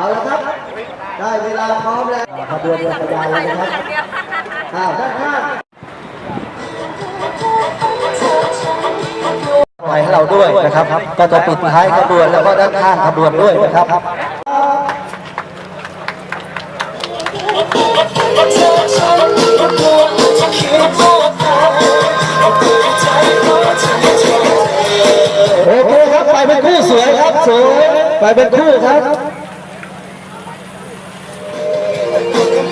เอาละครับวนจักรยานเลยนะครับอ้าวด้านข้างไปให้เราด้วยนะครับ ก็จะปิดท้ายขบวนแล้วก็ด้านข้างขบวนด้วยนะครับโอเคครับ ไปเป็นคู่สวยครับสวยไปเป็นคู่ครับ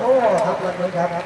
นเพื่อพ่อครับวันนี้ครับ